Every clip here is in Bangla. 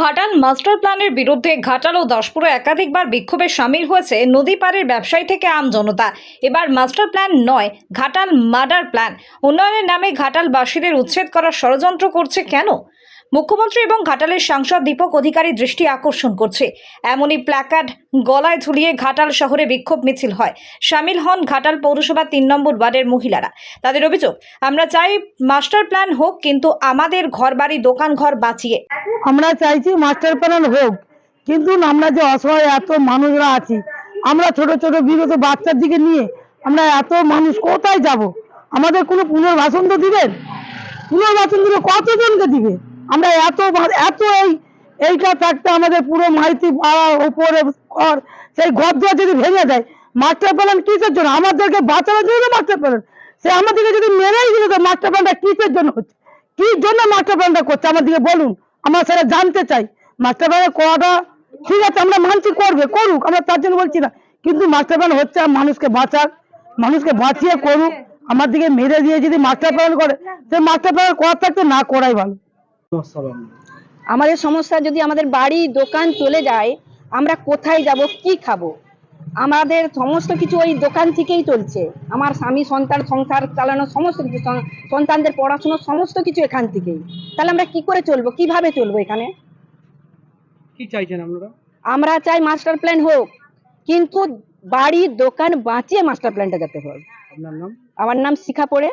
ঘাটাল মাস্টার প্ল্যানের বিরুদ্ধে ঘাটাল ও দশপুরে একাধিকবার বিক্ষোভে সামিল হয়েছে নদী পাড়ের ব্যবসায়ী থেকে আম জনতা। এবার মাস্টার প্ল্যান নয়, ঘাটাল মার্ডার প্ল্যান। উন্নয়নের নামে ঘাটালবাসীদের উচ্ছেদ করার ষড়যন্ত্র করছে কেন? মুখ্যমন্ত্রী এবং ঘাটালের সাংসদ দীপক অধিকারী দৃষ্টি আকর্ষণ করছে। এমনই প্ল্যাকার্ড গলায় ঝুলিয়ে ঘাটাল শহরে বিক্ষোভ মিছিল হয়। সামিল হন ঘাটাল পৌরসভা তিন নম্বর ওয়ার্ডের মহিলারা। তাদের অভিযোগ, আমরা চাই মাস্টার প্ল্যান হোক, কিন্তু আমাদের ঘরবাড়ি দোকান ঘর বাঁচিয়ে। আমরা চাইছি মাস্টার প্ল্যান হোক, কিন্তু আমরা যে অসহায় এত মানুষরা আছি, আমরা ছোট ছোট বিগত বাচ্চার দিকে নিয়ে আমরা এত মানুষ কোথায় যাব? আমাদের কোনো পুনর্বাসন তো দিবেন? পুনর্বাসন দিলে কতজনকে দিবে? আমরা এত এত এই, এইটা থাকতে আমাদের পুরো মাইতি পাড়া উপরে ঘর, সেই ঘর দুয়ার যদি ভেঙে দেয় মাস্টার প্ল্যান কিসের জন্য? আমাদেরকে বাঁচানোর জন্য মাস্টার প্ল্যান সে আমাদেরকে যদি মেরেই দিল, তো মাস্টার প্ল্যানটা কিসের জন্য হচ্ছে? কি জন্য মাস্টার প্ল্যানটা করছে? আমাদেরকে বলুন। আমরা সেটা জানতে চাই। মাস্টার প্ল্যান করাটা ঠিক আছে, আমরা মানছি, করবে, করুক। আমরা তার জন্য বলছি না। কিন্তু মাস্টার প্ল্যান হচ্ছে মানুষকে বাঁচাক, মানুষকে বাঁচিয়ে করুক। আমার দিকে মেরে দিয়ে যদি মাস্টার প্ল্যান করে, সে মাস্টার প্ল্যান করার থাকতে না করাই ভালো। আমাদের সমস্যা যদি আমাদের বাড়ি দোকান চলে যায় আমরা কোথায় যাব কি খাব? আমাদের সমস্ত কিছু ওই দোকান থেকেই চলছে। আমার স্বামী সন্তান সংসার চালানো সমস্ত কিছু সন্তানদের পড়াশোনা সমস্ত কিছু এখান থেকেই। তাহলে আমরা কি করে চলবো? কীভাবে চলবো এখানে? কি চাইছেন আপনারা? আমরা চাই মাস্টার প্ল্যান হোক কিন্তু বাড়ি দোকান বাঁচিয়ে মাস্টার প্ল্যানটা যাতে হয়। আপনার নাম? আমার নাম শিখা পড়ে।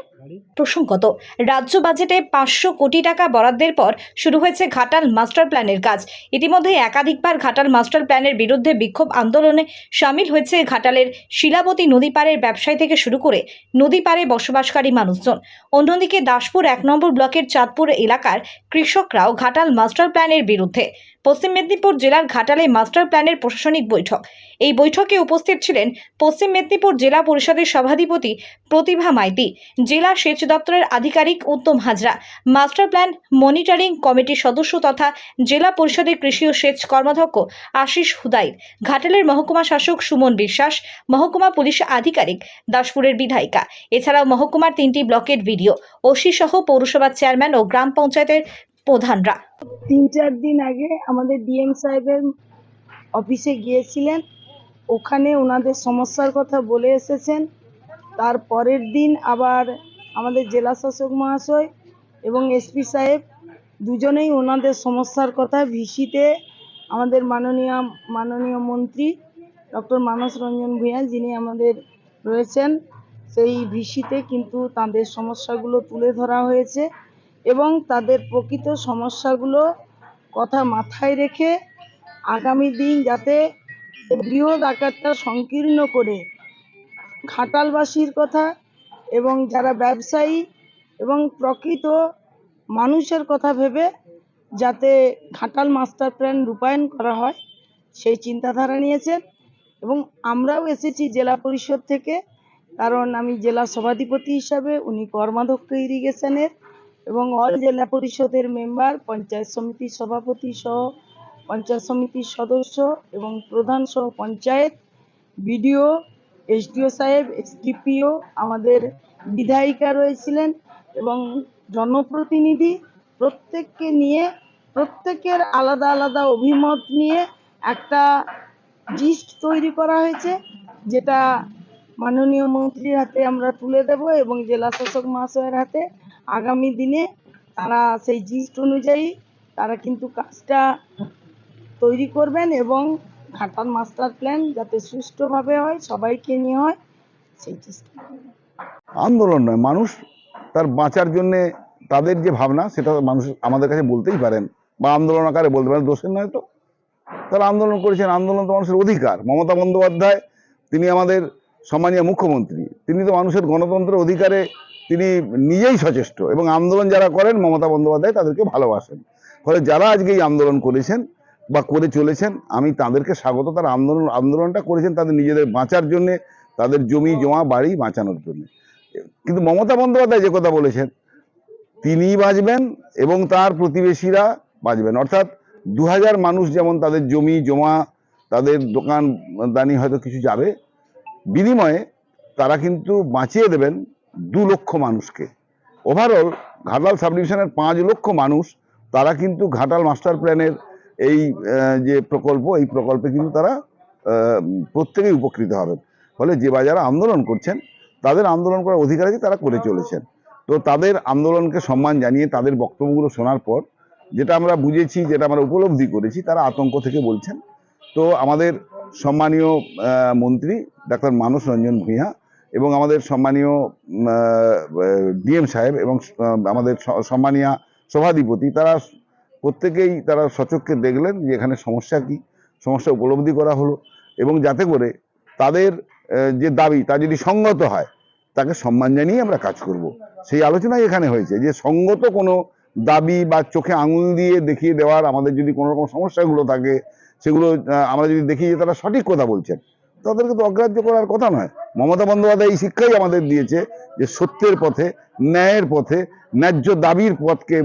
প্রসঙ্গত রাজ্য বাজেটে পাঁচশো কোটি টাকা বরাদ্দের পর শুরু হয়েছে ঘাটাল মাস্টার প্ল্যানের কাজ। ইতিমধ্যে একাধিকবার ঘাটাল মাস্টার প্ল্যানের বিরুদ্ধে বিক্ষোভ আন্দোলনে সামিল হয়েছে ঘাটালের শিলাবতী নদী পাড়ের ব্যবসায়ী থেকে শুরু করে নদী পাড়ে বসবাসকারী মানুষজন। অন্যদিকে দাসপুর এক নম্বর ব্লকের চাঁদপুর এলাকার কৃষকরাও ঘাটাল মাস্টার প্ল্যানের বিরুদ্ধে। পশ্চিম মেদিনীপুর জেলার ঘাটালে মাস্টার প্ল্যানের প্রশাসনিক বৈঠক। এই বৈঠকে উপস্থিত ছিলেন পশ্চিম মেদিনীপুর জেলা পরিষদের সভাধিপতি প্রতিভা মাইতি, জেলা সেচ দপ্তরের আধিকারিক Uttam Hazra, master plan monitoring কমিটির সদস্য তথা জেলা পরিষদের কৃষি ও সেচ কর্মাধ্যক্ষ আশিস হুদাইদ ঘাটালের মহকুমা শাসক সুমন বিশ্বাস, মহকুমা পুলিশ আধিকারিক দাসপুরের বিধায়িকা। এছাড়াও মহকুমার তিনটি ব্লকের ভিডিও, ওসি সহ পৌরসভার চেয়ারম্যান ও গ্রাম পঞ্চায়েতের প্রধানরা। তিন চার দিন আগে আমাদের ডিএম সাহেবের অফিসে গিয়েছিলেন। ওখানে ওনাদের সমস্যার কথা বলে এসেছেন। তার পরের দিন আবার আমাদের জেলা শাসক মহাশয় এবং এসপি সাহেব দুজনেই ওনাদের সমস্যার কথা ভিসিতে আমাদের মাননীয় মাননীয় মন্ত্রী ডক্টর মানস রঞ্জন ভূঁইয়া যিনি আমাদের রয়েছেন, সেই ভিসিতে কিন্তু তাদের সমস্যাগুলো তুলে ধরা হয়েছে। এবং তাদের প্রকৃত সমস্যাগুলো কথা মাথায় রেখে আগামী দিন যাতে বৃহৎ আকারটা সংকীর্ণ করে। ঘাটালবাসীর কথা এবং যারা ব্যবসায়ী এবং প্রকৃত মানুষের কথা ভেবে যাতে ঘাটাল মাস্টার প্ল্যান রূপায়ণ করা হয়, সেই চিন্তাধারা নিয়েছেন এবং আমরাও এসেছি জেলা পরিষদ থেকে। কারণ আমি জেলা সভাধিপতি হিসাবে উনি কর্মাধ্যক্ষ ইরিগেশনের এবং অল জেলা পরিষদের মেম্বার, পঞ্চায়েত সমিতির সভাপতি সহ পঞ্চায়েত সমিতির সদস্য এবং প্রধান সহ পঞ্চায়েত, বিডিও, এসডিও সাহেব, এসডিপিও আমাদের বিধায়িকা রয়েছিলেন এবং জনপ্রতিনিধি প্রত্যেককে নিয়ে, প্রত্যেকের আলাদা আলাদা অভিমত নিয়ে একটা জিস্ট তৈরি করা হয়েছে, যেটা মাননীয় মন্ত্রীর হাতে আমরা তুলে দেব এবং জেলা শাসক মহাশয়ের হাতে আগামী দিনে তারা সেই জিস্ট অনুযায়ী তারা কিন্তু কাজটা তৈরি করবেন এবং ঘাটাল মাস্টার প্ল্যান যাতে সুষ্ঠুভাবে হয়, সবাইকে নিয়ে হয়, সেই চেষ্টা আন্দোলন নয়, মানুষ তার বাঁচার জন্য তাদের যে ভাবনা সেটা মানুষ আমাদের কাছে বলতেই পারেন বা আন্দোলন আকারে বলতে পারেন দোষের নয় তো। তারা আন্দোলন করেছেন, আন্দোলন তো মানুষের অধিকার। মমতা বন্দ্যোপাধ্যায়, তিনি আমাদের সম্মানীয় মুখ্যমন্ত্রী, তিনি তো মানুষের গণতন্ত্রের অধিকারে তিনি নিজেই সচেষ্ট এবং আন্দোলন যারা করেন, মমতা বন্দ্যোপাধ্যায় তাদেরকে ভালোবাসেন। ফলে যারা আজকে এই আন্দোলন করেছেন বা করে চলেছেন, আমি তাদেরকে স্বাগত, তারা আন্দোলন, আন্দোলনটা করেছেন তাদের নিজেদের বাঁচার জন্যে, তাদের জমি, জমা, বাড়ি বাঁচানোর জন্য। কিন্তু মমতা বন্দ্যোপাধ্যায় যে কথা বলেছেন তিনিই বাঁচবেন এবং তার প্রতিবেশীরা বাঁচবেন। অর্থাৎ দু হাজার মানুষ যেমন তাদের জমি, জমা, তাদের দোকান, দানি হয়তো কিছু যাবে, বিনিময়ে তারা কিন্তু বাঁচিয়ে দেবেন দু লক্ষ মানুষকে। ওভারঅল ঘাটাল সাব ডিভিশনের পাঁচ লক্ষ মানুষ, তারা কিন্তু ঘাটাল মাস্টার প্ল্যানের এই যে প্রকল্প, এই প্রকল্পে কিন্তু তারা প্রত্যেকেই উপকৃত হবেন। ফলে যে বা যারা আন্দোলন করছেন, তাদের আন্দোলন করার অধিকার আছে তারা করে চলেছেন। তো তাদের আন্দোলনকে সম্মান জানিয়ে, তাদের বক্তব্যগুলো শোনার পর, যেটা আমরা বুঝেছি, যেটা আমরা উপলব্ধি করেছি, তারা আতঙ্ক থেকে বলছেন। তো আমাদের সম্মানীয় মন্ত্রী ডাক্তার মানস রঞ্জন ভূঁইয়া এবং আমাদের সম্মানীয় ডিএম সাহেব এবং আমাদের সম্মানীয় সভাধিপতি, তারা প্রত্যেকেই তারা সচক্ষে দেখলেন যে এখানে সমস্যা কি, সমস্যা উপলব্ধি করা হলো এবং যাতে করে তাদের যে দাবি, তা যদি সঙ্গত হয়, তাকে সম্মান জানিয়ে আমরা কাজ করব। সেই আলোচনাই এখানে হয়েছে যে সঙ্গত কোনো দাবি বা চোখে আঙুল দিয়ে দেখিয়ে দেওয়ার আমাদের যদি কোনো রকম সমস্যাগুলো থাকে, সেগুলো আমরা যদি দেখি যে তারা সঠিক কথা বলছেন, তাদেরকে তো অগ্রাহ্য করার কথা নয়। মমতা বন্দ্যোপাধ্যায় এই শিক্ষাই আমাদের দিয়েছে যে সত্যের পথে, ন্যায়ের পথে, ন্যায্য দাবির পথকে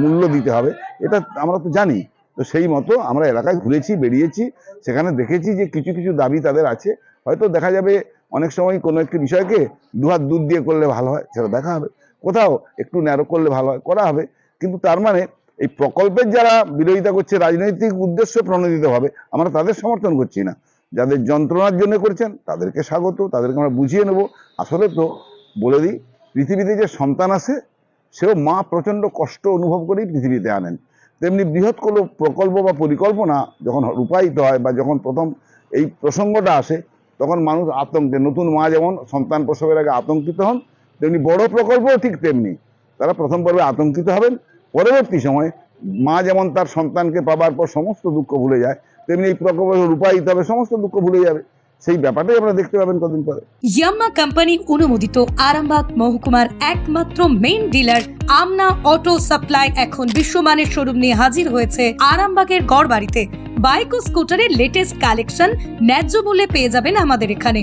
মূল্য দিতে হবে। এটা আমরা তো জানি। তো সেই মতো আমরা এলাকায় ঘুরেছি, বেরিয়েছি, সেখানে দেখেছি যে কিছু কিছু দাবি তাদের আছে। হয়তো দেখা যাবে অনেক সময় কোনো একটি বিষয়কে দুহাত দুধ দিয়ে করলে ভালো হয়, সেটা দেখা হবে। কোথাও একটু ন্যারো করলে ভালো হয়, করা হবে। কিন্তু তার মানে এই প্রকল্পের যারা বিরোধিতা করছে, রাজনৈতিক উদ্দেশ্য প্রণোদিত হবে আমরা তাদের সমর্থন করছি না। যাদের যন্ত্রণার জন্য করছেন, তাদেরকে স্বাগত, তাদেরকে আমরা বুঝিয়ে নেব। আসলে তো বলে দিই, পৃথিবীতে যে সন্তান আসে সেও মা প্রচণ্ড কষ্ট অনুভব করেই পৃথিবীতে আনেন। তেমনি বৃহৎ কোনো প্রকল্প বা পরিকল্পনা যখন রূপায়িত হয় বা যখন প্রথম এই প্রসঙ্গটা আসে, তখন মানুষ আতঙ্কে, নতুন মা যেমন সন্তান প্রসবের আগে আতঙ্কিত হন, তেমনি বড় প্রকল্পও ঠিক তেমনি। তারা প্রথম পর্বে আতঙ্কিত হবেন, পরবর্তী সময়ে মা যেমন তার সন্তানকে পাবার পর সমস্ত দুঃখ ভুলে যায় তেমনি এই প্রকল্প রূপায়িত হবে, সমস্ত দুঃখ ভুলে যাবে। সেই ব্যাপারটাই আপনারা দেখতে পাবেন কদিন পরে। ইয়াম্মা কোম্পানি অনুমোদিত আরামবাগ মহকুমার একমাত্র main dealer Amna auto supply এখন বিশ্বমানের শোরুম নিয়ে হাজির হয়েছে আরামবাগের গড়বাড়িতে। বাইক ও স্কুটারের লেটেস্ট কালেকশন ন্যায্য মূল্যে পেয়ে যাবেন আমাদের এখানে।